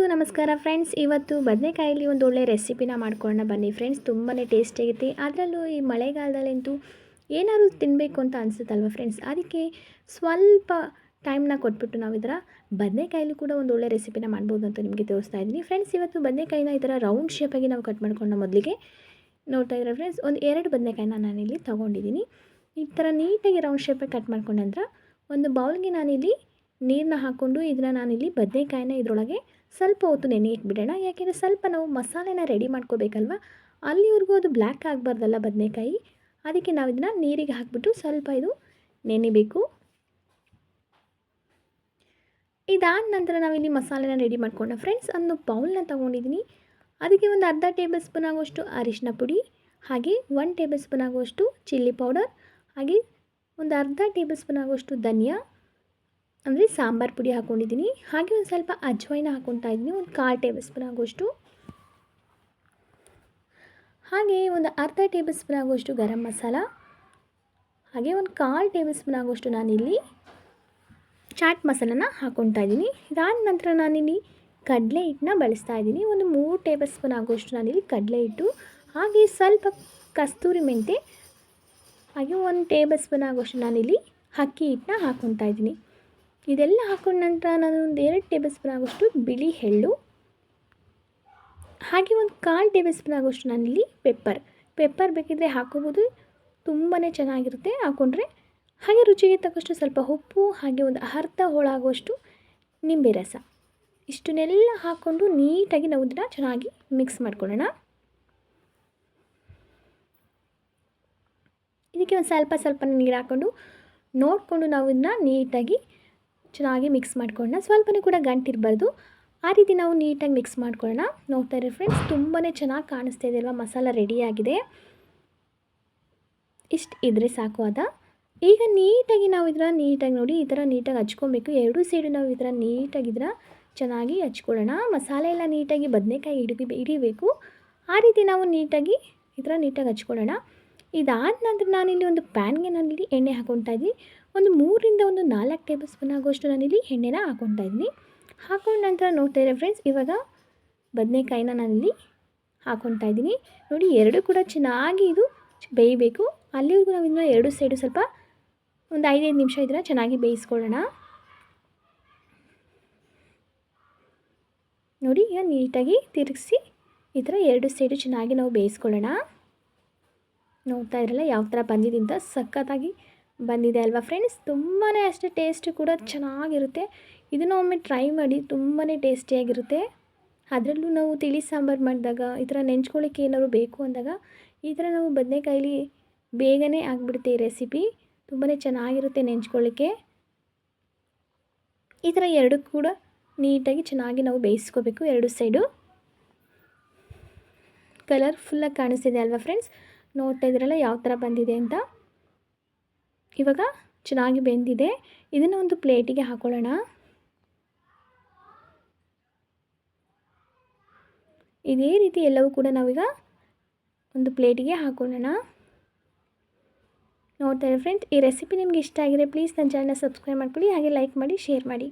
ಎಲ್ಲರಿಗೂ ನಮಸ್ಕಾರ ಫ್ರೆಂಡ್ಸ್. ಇವತ್ತು ಬದನೆಕಾಯಲ್ಲಿ ಒಂದು ಒಳ್ಳೆ ರೆಸಿಪಿನ ಮಾಡ್ಕೊಳ್ಳೋಣ ಬನ್ನಿ ಫ್ರೆಂಡ್ಸ್. ತುಂಬಾ ಟೇಸ್ಟಿಯಾಗಿರುತ್ತೆ ಅದರಲ್ಲೂ ಈ ಮಳೆಗಾಲದಲ್ಲಂತೂ ಏನಾದರೂ ತಿನ್ನಬೇಕು ಅಂತ ಅನಿಸುತ್ತಲ್ವ ಫ್ರೆಂಡ್ಸ್? ಅದಕ್ಕೆ ಸ್ವಲ್ಪ ಟೈಮ್ನ ಕೊಟ್ಬಿಟ್ಟು ನಾವು ಇದರ ಬದನೆಕಾಯಲ್ಲೂ ಕೂಡ ಒಂದು ಒಳ್ಳೆ ರೆಸಿಪಿನ ಮಾಡ್ಬೋದು ಅಂತ ನಿಮಗೆ ತೋರಿಸ್ತಾ ಇದ್ದೀನಿ. ಫ್ರೆಂಡ್ಸ್, ಇವತ್ತು ಬದನೆಕಾಯಿನ ಈ ಥರ ರೌಂಡ್ ಶೇಪಾಗಿ ನಾವು ಕಟ್ ಮಾಡ್ಕೊಂಡು ಮೊದಲಿಗೆ. ನೋಡ್ತಾ ಇದ್ದಾರೆ ಫ್ರೆಂಡ್ಸ್? ಒಂದು ಎರಡು ಬದನೆಕಾಯಿನ ನಾನಿಲ್ಲಿ ತೊಗೊಂಡಿದ್ದೀನಿ. ಈ ಥರ ನೀಟಾಗಿ ರೌಂಡ್ ಶೇಪಾಗಿ ಕಟ್ ಮಾಡ್ಕೊಂಡ ನಂತರ ಒಂದು ಬೌಲ್ಗೆ ನಾನಿಲ್ಲಿ ನೀರನ್ನ ಹಾಕ್ಕೊಂಡು ಇದನ್ನು ನಾನಿಲ್ಲಿ ಬದನೆಕಾಯಿನ ಇದರೊಳಗೆ ಸ್ವಲ್ಪ ಹೊತ್ತು ನೆನೆ ಇಟ್ಬಿಡೋಣ. ಯಾಕೆಂದರೆ ಸ್ವಲ್ಪ ನಾವು ಮಸಾಲೆನ ರೆಡಿ ಮಾಡ್ಕೋಬೇಕಲ್ವ? ಅಲ್ಲಿವರೆಗೂ ಅದು ಬ್ಲ್ಯಾಕ್ ಆಗಬಾರ್ದಲ್ಲ ಬದನೆಕಾಯಿ. ಅದಕ್ಕೆ ನಾವು ಇದನ್ನು ನೀರಿಗೆ ಹಾಕಿಬಿಟ್ಟು ಸ್ವಲ್ಪ ಇದು ನೆನೆಬೇಕು. ಇದಾದ ನಂತರ ನಾವಿಲ್ಲಿ ಮಸಾಲೆನ ರೆಡಿ ಮಾಡ್ಕೊಂಡ ಫ್ರೆಂಡ್ಸ್ ಅನ್ನು ಬೌಲ್ನ ತೊಗೊಂಡಿದ್ದೀನಿ ಅದಕ್ಕೆ ಒಂದು ಅರ್ಧ ಟೇಬಲ್ ಸ್ಪೂನ್ ಆಗುವಷ್ಟು ಅರಿಶಿನ ಪುಡಿ, ಹಾಗೆ ಒನ್ ಟೇಬಲ್ ಸ್ಪೂನ್ ಆಗುವಷ್ಟು ಚಿಲ್ಲಿ ಪೌಡರ್ ಹಾಗೆ ಒಂದು ಅರ್ಧ ಟೇಬಲ್ ಸ್ಪೂನ್ ಆಗುವಷ್ಟು ಧನಿಯಾ ಅಂದರೆ ಸಾಂಬಾರು ಪುಡಿ ಹಾಕ್ಕೊಂಡಿದ್ದೀನಿ. ಹಾಗೆ ಒಂದು ಸ್ವಲ್ಪ ಅಜ್ವೈನ ಹಾಕ್ಕೊತಾ ಇದ್ದೀನಿ. ಒಂದು ಕಾಲು ಟೇಬಲ್ ಸ್ಪೂನ್ ಆಗೋಷ್ಟು. ಹಾಗೆ ಒಂದು ಅರ್ಧ ಟೇಬಲ್ ಸ್ಪೂನ್ ಆಗೋಷ್ಟು ಗರಂ ಮಸಾಲ. ಹಾಗೆ ಒಂದು ಕಾಲು ಟೇಬಲ್ ಸ್ಪೂನ್ ಆಗುವಷ್ಟು ನಾನಿಲ್ಲಿ ಚಾಟ್ ಮಸಾಲನ ಹಾಕ್ಕೊತಾ ಇದ್ದೀನಿ. ಇದಾದ ನಂತರ ನಾನಿಲ್ಲಿ ಕಡಲೆ ಹಿಟ್ಟನ್ನ ಬಳಸ್ತಾ ಇದ್ದೀನಿ. ಒಂದು ಮೂರು ಟೇಬಲ್ ಸ್ಪೂನ್ ಆಗೋಷ್ಟು ನಾನಿಲ್ಲಿ ಕಡಲೆ ಹಿಟ್ಟು. ಹಾಗೆ ಸ್ವಲ್ಪ ಕಸ್ತೂರಿ ಮೆಂತೆ. ಹಾಗೆ ಒಂದು ಟೇಬಲ್ ಸ್ಪೂನ್ ಆಗೋಷ್ಟು ನಾನಿಲ್ಲಿ ಅಕ್ಕಿ ಹಿಟ್ಟನ್ನ ಹಾಕ್ಕೊತಾ ಇದ್ದೀನಿ. ಇದೆಲ್ಲ ಹಾಕೊಂಡ ನಂತರ ನಾನು ಒಂದು ಎರಡು ಟೇಬಲ್ ಸ್ಪೂನ್ ಆಗೋಷ್ಟು ಬಿಳಿ ಎಳ್ಳು, ಹಾಗೆ ಒಂದು ಕಾಲು ಟೇಬಲ್ ಸ್ಪೂನ್ ಆಗೋಷ್ಟು ನಾನಿಲ್ಲಿ ಪೆಪ್ಪರ್. ಪೆಪ್ಪರ್ ಬೇಕಿದ್ದರೆ ಹಾಕೋಬೋದು ತುಂಬಾ ಚೆನ್ನಾಗಿರುತ್ತೆ ಹಾಕೊಂಡ್ರೆ. ಹಾಗೆ ರುಚಿಗೆ ತಕ್ಕಷ್ಟು ಸ್ವಲ್ಪ ಉಪ್ಪು, ಹಾಗೆ ಒಂದು ಅರ್ಧ ಹೋಳಾಗುವಷ್ಟು ನಿಂಬೆ ರಸ. ಇಷ್ಟನ್ನೆಲ್ಲ ಹಾಕ್ಕೊಂಡು ನೀಟಾಗಿ ನಾವು ಇದನ್ನು ಚೆನ್ನಾಗಿ ಮಿಕ್ಸ್ ಮಾಡ್ಕೊಳ್ಳೋಣ. ಇದಕ್ಕೆ ಒಂದು ಸ್ವಲ್ಪ ಸ್ವಲ್ಪ ನೀರು ಹಾಕ್ಕೊಂಡು ನೋಡಿಕೊಂಡು ನಾವು ಇದನ್ನ ನೀಟಾಗಿ ಚೆನ್ನಾಗಿ ಮಿಕ್ಸ್ ಮಾಡ್ಕೊಳ್ಳೋಣ. ಸ್ವಲ್ಪನೂ ಕೂಡ ಗಂಟಿರಬಾರ್ದು ಆ ರೀತಿ ನಾವು ನೀಟಾಗಿ ಮಿಕ್ಸ್ ಮಾಡ್ಕೊಳ್ಳೋಣ. ನೋಡ್ತಾ ಇರೋ ಫ್ರೆಂಡ್ಸ್ ತುಂಬಾ ಚೆನ್ನಾಗಿ ಕಾಣಿಸ್ತಾ ಇದೆ ಅಲ್ವಾ? ಮಸಾಲ ರೆಡಿಯಾಗಿದೆ ಇಷ್ಟು ಇದ್ರೆ ಸಾಕು ಅದ ಈಗ ನೀಟಾಗಿ ನಾವು ಇದರ ನೀಟಾಗಿ ನೋಡಿ, ಈ ಥರ ನೀಟಾಗಿ ಹಚ್ಕೊಬೇಕು. ಎರಡೂ ಸೈಡು ನಾವು ಈ ಥರ ನೀಟಾಗಿ ಇದರ ಚೆನ್ನಾಗಿ ಹಚ್ಕೊಳ್ಳೋಣ. ಮಸಾಲೆ ಎಲ್ಲ ನೀಟಾಗಿ ಬದನೆಕಾಯಿ ಹಿಡಿ ಹಿಡಿಬೇಕು. ಆ ರೀತಿ ನಾವು ನೀಟಾಗಿ ಈ ಥರ ನೀಟಾಗಿ ಹಚ್ಕೊಳ್ಳೋಣ. ಇದಾದ ನಂತರ ನಾನಿಲ್ಲಿ ಒಂದು ಪ್ಯಾನ್ಗೆ ನಾನಿಲ್ಲಿ ಎಣ್ಣೆ ಹಾಕ್ಕೊತಾ ಇದ್ದೀನಿ. ಒಂದು ಮೂರಿಂದ ಒಂದು ನಾಲ್ಕು ಟೇಬಲ್ ಸ್ಪೂನ್ ಆಗುವಷ್ಟು ನಾನಿಲ್ಲಿ ಎಣ್ಣೆನ ಹಾಕ್ಕೊತಾ ಇದ್ದೀನಿ. ಹಾಕೊಂಡ ನಂತರ ನೋಡ್ತಾ ಇದ್ದಾರೆ ಫ್ರೆಂಡ್ಸ್, ಇವಾಗ ಬದನೆಕಾಯಿನ ನಾನಿಲ್ಲಿ ಹಾಕ್ಕೊತಾ ಇದ್ದೀನಿ. ನೋಡಿ, ಎರಡು ಕೂಡ ಚೆನ್ನಾಗಿ ಇದು ಬೇಯಬೇಕು. ಅಲ್ಲಿವರೆಗೂ ನಾವು ಇದನ್ನ ಎರಡು ಸೈಡು ಸ್ವಲ್ಪ ಒಂದು ಐದೈದು ನಿಮಿಷ ಇದನ್ನು ಚೆನ್ನಾಗಿ ಬೇಯಿಸ್ಕೊಳ್ಳೋಣ. ನೋಡಿ, ಈಗ ನೀಟಾಗಿ ತಿರುಗಿಸಿ ಈ ಥರ ಎರಡು ಸೈಡು ಚೆನ್ನಾಗಿ ನಾವು ಬೇಯಿಸ್ಕೊಳ್ಳೋಣ. ನೋಡ್ತಾ ಇರಲ್ಲ ಯಾವ ಥರ ಬಂದಿದೆ ಅಂತ ಸಖತ್ತಾಗಿ ಬಂದಿದೆ ಅಲ್ವಾ ಫ್ರೆಂಡ್ಸ್ ತುಂಬಾ ಅಷ್ಟೇ ಟೇಸ್ಟ್ ಕೂಡ ಚೆನ್ನಾಗಿರುತ್ತೆ. ಇದನ್ನು ಒಮ್ಮೆ ಟ್ರೈ ಮಾಡಿ ತುಂಬಾ ಟೇಸ್ಟಿಯಾಗಿರುತ್ತೆ ಅದರಲ್ಲೂ ನಾವು ತಿಳಿ ಸಾಂಬಾರು ಮಾಡಿದಾಗ, ಈ ಥರ ನೆಂಚ್ಕೊಳ್ಳಿಕ್ಕೆ ಏನಾದ್ರು ಬೇಕು ಅಂದಾಗ, ಈ ಥರ ನಾವು ಬದನೆಕಾಯಲ್ಲಿ ಬೇಗನೆ ಆಗಿಬಿಡುತ್ತೆ ಈ ರೆಸಿಪಿ ತುಂಬಾ ಚೆನ್ನಾಗಿರುತ್ತೆ ನೆಂಚ್ಕೊಳ್ಳಿಕ್ಕೆ ಈ ಥರ ಎರಡು ಕೂಡ ನೀಟಾಗಿ ಚೆನ್ನಾಗಿ ನಾವು ಬೇಯಿಸ್ಕೋಬೇಕು ಎರಡು ಸೈಡು ಕಲರ್ಫುಲ್ಲಾಗಿ ಕಾಣಿಸ್ತಿದೆ ಅಲ್ವಾ ಫ್ರೆಂಡ್ಸ್ ನೋಡ್ತಾ ಇದ್ರಲ್ಲ ಯಾವ ಥರ ಬಂದಿದೆ ಅಂತ? ಇವಾಗ ಚೆನ್ನಾಗಿ ಬೆಂದಿದೆ. ಇದನ್ನು ಒಂದು ಪ್ಲೇಟಿಗೆ ಹಾಕೊಳ್ಳೋಣ. ಇದೇ ರೀತಿ ಎಲ್ಲವೂ ಕೂಡ ನಾವೀಗ ಒಂದು ಪ್ಲೇಟಿಗೆ ಹಾಕೊಳ್ಳೋಣ. ನೋಡ್ತಾರೆ ಫ್ರೆಂಡ್ಸ್, ಈ ರೆಸಿಪಿ ನಿಮ್ಗೆ ಇಷ್ಟ ಆಗಿದೆ ಪ್ಲೀಸ್ ನನ್ನ ಚಾನಲ್ನ ಸಬ್ಸ್ಕ್ರೈಬ್ ಮಾಡ್ಕೊಳ್ಳಿ, ಹಾಗೆ ಲೈಕ್ ಮಾಡಿ, ಶೇರ್ ಮಾಡಿ.